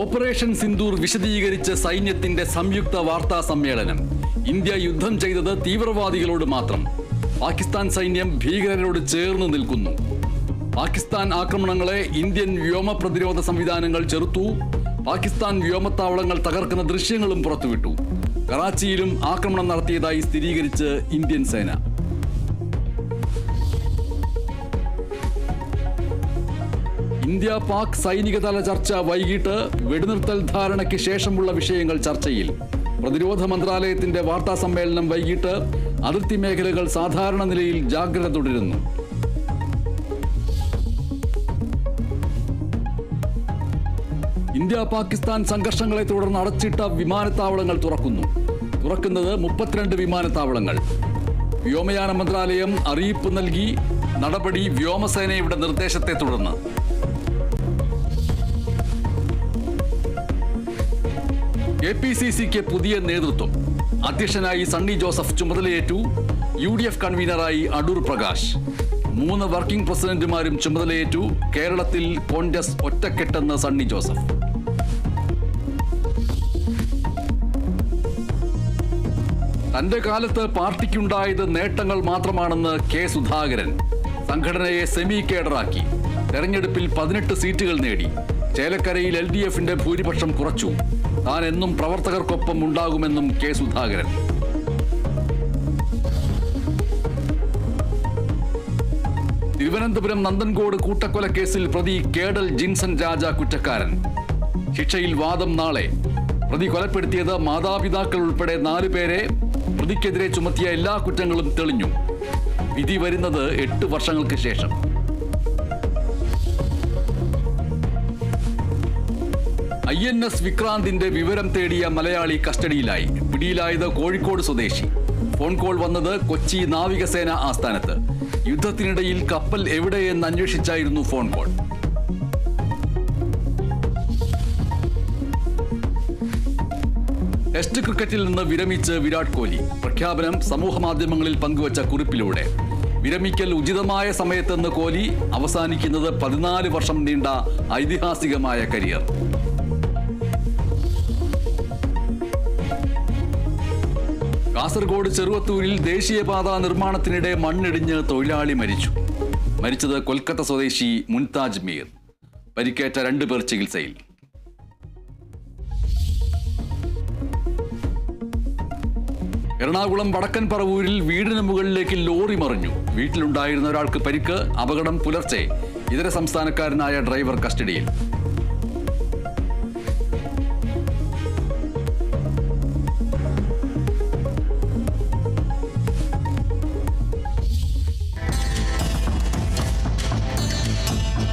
Operation Sindoor വിശദീകരിച്ച സൈന്യത്തിന്റെ സംയുക്ത വാർത്താ സമ്മേളനം. ഇന്ത്യ യുദ്ധം ചെയ്തത് തീവ്രവാദികളോട് മാത്രം. പാകിസ്ഥാൻ സൈന്യം ഭീകരരോട് ചേർന്ന് നിൽക്കുന്നു. പാകിസ്ഥാൻ ആക്രമണങ്ങളെ ഇന്ത്യൻ വ്യോമ പ്രതിരോധ സംവിധാനങ്ങൾ ചെറുത്തു. പാകിസ്ഥാൻ വ്യോമത്താവളങ്ങൾ തകർക്കുന്ന ദൃശ്യങ്ങളും പുറത്തുവിട്ടു. കറാച്ചിയിലും ആക്രമണം നടത്തിയതായി സ്ഥിരീകരിച്ച് ഇന്ത്യൻ സേന. ഇന്ത്യ പാക് സൈനികതല ചർച്ച വൈകിട്ട് വെടിനിർത്തൽ ധാരണയ്ക്ക് ശേഷമുള്ള വിഷയങ്ങൾ ചർച്ചയിൽ. പ്രതിരോധ മന്ത്രാലയത്തിന്റെ വാർത്താ സമ്മേളനം വൈകിട്ട് അതിർത്തി മേഖലകൾ സാധാരണ നിലയിൽ ജാഗ്രത തുടരുന്നു. ഇന്ത്യ പാകിസ്ഥാൻ സംഘർഷങ്ങളെ തുടർന്ന് അടച്ചിട്ട വിമാനത്താവളങ്ങൾ തുറക്കുന്നു. തുറക്കുന്നത് മുപ്പത്തിരണ്ട് വിമാനത്താവളങ്ങൾ. വ്യോമയാന മന്ത്രാലയം അറിയിപ്പ് നൽകി. നടപടി വ്യോമസേനയുടെ നിർദ്ദേശത്തെ തുടർന്ന്. കെ പി സി സിക്ക് പുതിയ നേതൃത്വം. അധ്യക്ഷനായി സണ്ണി ജോസഫ് ചുമതലയേറ്റു യു ഡി എഫ് കൺവീനറായി അടൂർ പ്രകാശ്. മൂന്ന് വർക്കിംഗ് പ്രസിഡന്റുമാരും ചുമതലയേറ്റു കേരളത്തിൽ കോൺഗ്രസ് ഒറ്റക്കെട്ടെന്ന് സണ്ണി ജോസഫ്. തന്റെ കാലത്ത് പാർട്ടിക്കുണ്ടായത് നേട്ടങ്ങൾ മാത്രമാണെന്ന് കെ സുധാകരൻ സംഘടനയെ സെമി കേഡറാക്കി. തെരഞ്ഞെടുപ്പിൽ പതിനെട്ട് സീറ്റുകൾ നേടി. ചേലക്കരയിൽ എൽ ഡി എഫിന്റെ ഭൂരിപക്ഷം കുറച്ചു. താൻ എന്നും പ്രവർത്തകർക്കൊപ്പം ഉണ്ടാകുമെന്നും കെ സുധാകരൻ. തിരുവനന്തപുരം നന്ദൻകോട് കൂട്ടക്കൊലക്കേസിൽ പ്രതി കേഡൽ ജിൻസൺ രാജ കുറ്റക്കാരൻ. ശിക്ഷയിൽ വാദം നാളെ. പ്രതി കൊലപ്പെടുത്തിയത് മാതാപിതാക്കൾ ഉൾപ്പെടെ നാലു പേരെ പ്രതിക്കെതിരെ ചുമത്തിയ എല്ലാ കുറ്റങ്ങളും തെളിഞ്ഞു. വിധി വരുന്നത് എട്ട് വർഷങ്ങൾക്ക് ശേഷം. ഐ എൻ എസ് വിക്രാന്തിന്റെ വിവരം തേടിയ മലയാളി കസ്റ്റഡിയിലായി. പിടിയിലായത് കോഴിക്കോട് സ്വദേശി. ഫോൺ കോൾ വന്നത് കൊച്ചി നാവികസേന ആസ്ഥാനത്ത്. യുദ്ധത്തിനിടയിൽ കപ്പൽ എവിടെയെന്ന് അന്വേഷിച്ചായിരുന്നു ഫോൺ കോൾ. ടെസ്റ്റ് ക്രിക്കറ്റിൽ നിന്ന് വിരമിച്ച് വിരാട് കോഹ്ലി പ്രഖ്യാപനം സമൂഹ മാധ്യമങ്ങളിൽ പങ്കുവച്ച കുറിപ്പിലൂടെ. വിരമിക്കൽ ഉചിതമായ സമയത്തെന്ന് കോഹ്ലി അവസാനിക്കുന്നത് പതിനാല് വർഷം നീണ്ട ഐതിഹാസികമായ കരിയർ. കാസർഗോഡ് ചെറുവത്തൂരിൽ ദേശീയപാത നിർമ്മാണത്തിനിടെ മണ്ണിടിഞ്ഞ് തൊഴിലാളി മരിച്ചു. മരിച്ചത് കൊൽക്കത്ത സ്വദേശി മുൻതാജ് മീർ. പരിക്കേറ്റ രണ്ടുപേർ ചികിത്സയിൽ. എറണാകുളം വടക്കൻ പറവൂരിൽ വീടിന് മുകളിലേക്ക് ലോറി മറിഞ്ഞു. വീട്ടിലുണ്ടായിരുന്ന ഒരാൾക്ക് പരിക്ക് അപകടം പുലർച്ചെ. ഇതര സംസ്ഥാനക്കാരനായ ഡ്രൈവർ കസ്റ്റഡിയിൽ.